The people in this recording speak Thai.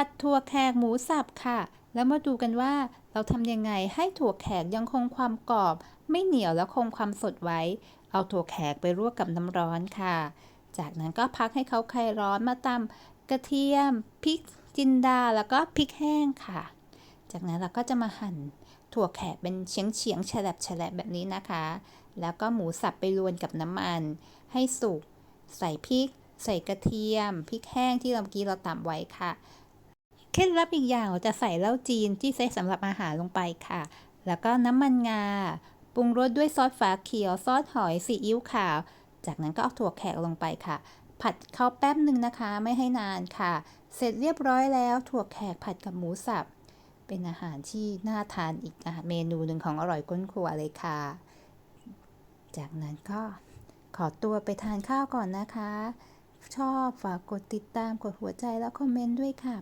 ผัดถั่วแขกหมูสับค่ะ แล้วมาดูกันว่าเราทำยังไงให้ถั่วแขกยังคงความกรอบ ไม่เหนียวและคงความสดไว้ เอาถั่วแขกไปลวกกับน้ำร้อนค่ะ จากนั้นก็พักให้เขาคลายร้อนมาตำกระเทียมพริกจินดาแล้วก็พริกแห้งค่ะ จากนั้นเราก็จะมาหั่นถั่วแขกเป็นเฉียงเฉียงแฉลบแฉลบแบบนี้นะคะ แล้วก็หมูสับไปรวนกับน้ำมัน ให้สุก ใส่พริก ใส่กระเทียม พริกแห้งที่เราเมื่อกี้เราตำไว้ค่ะ เคล็ดลับอีกอย่างเราจะใส่เหล้าจีนที่ใช้สำหรับอาหารลงไปค่ะ แล้วก็น้ำมันงา ปรุงรสด้วยซอสฝาเขียว ซอสหอยซีอิ๊วขาว จากนั้นก็เอาถั่วแขกลงไปค่ะ ผัดเข้าแป๊บหนึ่งนะคะไม่ให้นานค่ะ เสร็จเรียบร้อยแล้วถั่วแขกผัดกับหมูสับ เป็นอาหารที่น่าทานอีกอาหารเมนูหนึ่งของอร่อยก้นครัวเลยค่ะ จากนั้นก็ขอตัวไปทานข้าวก่อนนะคะ ชอบฝากกดติดตามกดหัวใจแล้วคอมเมนต์ด้วยค่ะ